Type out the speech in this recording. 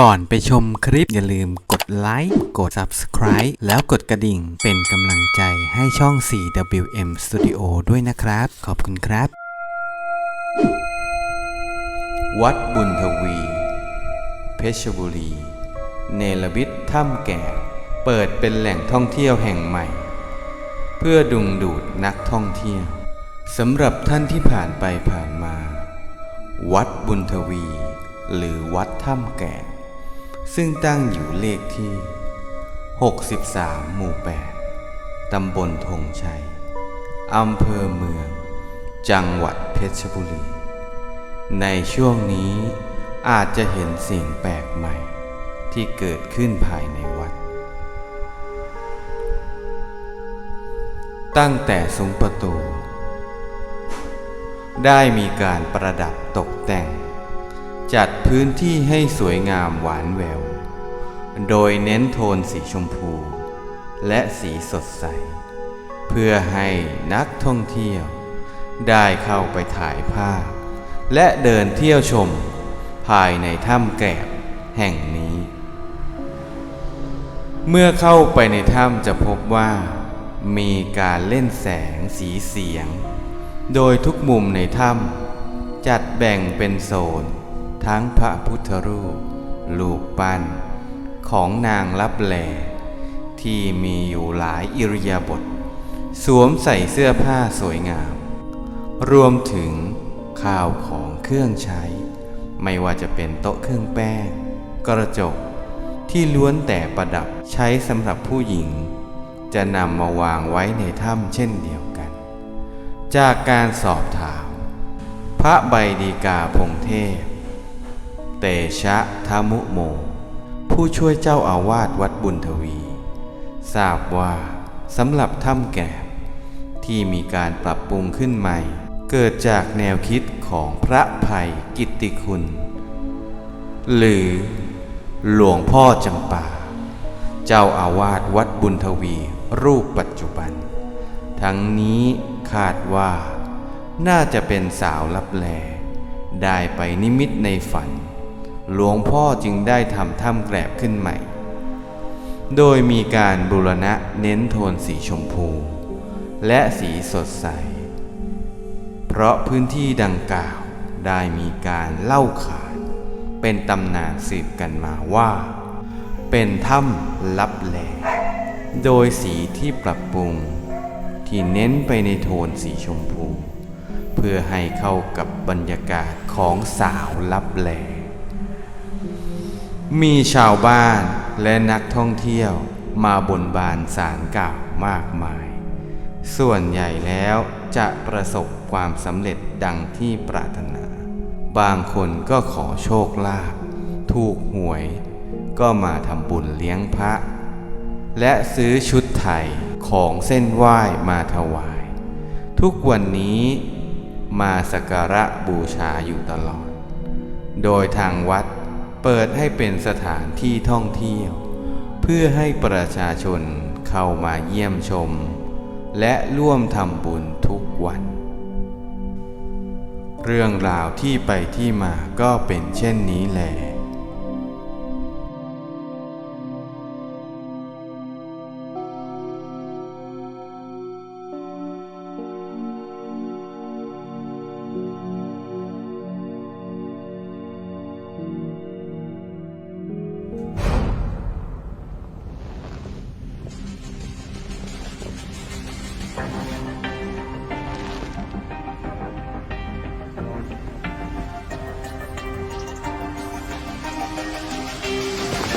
ก่อนไปชมคลิปอย่าลืมกดไลค์กด Subscribe แล้วกดกระดิ่งเป็นกำลังใจให้ช่อง 4WM Studio ด้วยนะครับ ขอบคุณครับ วัดบุญทวี เพชรบุรี เนรมิตถ้ำแก่ เปิดเป็นแหล่งท่องเที่ยวแห่งใหม่ เพื่อดึงดูดนักท่องเที่ยวสำหรับท่านที่ผ่านไปผ่านมา วัดบุญทวี หรือวัดถ้ำแก่ ซึ่งตั้งอยู่เลขที่ 63 หมู่ 8 ตำบลธงชัย อำเภอเมือง จังหวัดเพชรบุรี ในช่วงนี้อาจจะเห็นสิ่งแปลกใหม่ ที่เกิดขึ้นภายในวัด ตั้งแต่ซุ้มประตู ได้มีการประดับตกแต่ง จัดพื้นที่ให้สวยงามหวานแวว โดยเน้นโทนสีชมพู และสีสดใส เพื่อให้นักท่องเที่ยว ได้เข้าไปถ่ายภาพ และเดินเที่ยวชม ภายในถ้ำแกบแห่งนี้ เมื่อเข้าไปในถ้ำจะพบว่า มีการเล่นแสงสีเสียง โดยทุกมุมในถ้ำจัดแบ่งเป็นโซน ทั้งพระพุทธรูป ลูกปั้น ของนางลับแลที่มีอยู่หลายอิริยาบถสวมใส่เสื้อผ้าสวยงาม รวมถึงข้าวของเครื่องใช้ ไม่ว่าจะเป็นโต๊ะเครื่องแป้ง กระจก ที่ล้วนแต่ประดับใช้สำหรับผู้หญิง จะนำมาวางไว้ในถ้ำเช่นเดียวกัน จากการสอบถาม พระใบดีกาพงเทพ เตชะทามุโม ผู้ช่วยเจ้าอาวาสวัดบุญทวี ทราบว่าสำหรับถ้ำแกบที่มีการปรับปรุงขึ้นใหม่ เกิดจากแนวคิดของพระภัยกิตติคุณ หรือหลวงพ่อจำปา เจ้าอาวาสวัดบุญทวีรูปปัจจุบัน ทั้งนี้คาดว่า น่าจะเป็นสาวลับแล ได้ไปนิมิตในฝัน หลวงพ่อจึงได้ทำถ้ำแกรบขึ้นใหม่ โดยมีการบูรณะเน้นโทนสีชมพู และสีสดใส เพราะพื้นที่ดังกล่าวได้มีการเล่าขานเป็นตำนานสืบกันมาว่า เป็นถ้ำลับแลโดยสีที่ปรับปรุง ที่เน้นไปในโทนสีชมพู เพื่อให้เข้ากับบรรยากาศของสาวลับแล มีชาวบ้านและนักท่องเที่ยวมาบนบานสารกล่าวมากมาย ส่วนใหญ่แล้วจะประสบความสำเร็จดังที่ปรารถนา บางคนก็ขอโชคลาภถูกหวย ก็มาทำบุญเลี้ยงพระ และซื้อชุดไทยของเส้นไหว้มาถวาย ทุกวันนี้มาสักการะบูชาอยู่ตลอด โดยทางวัด เปิดให้เป็นสถานที่ท่องเที่ยว เพื่อให้ประชาชนเข้ามาเยี่ยมชม และร่วมทำบุญทุกวัน เรื่องราวที่ไปที่มาก็เป็นเช่นนี้แหละ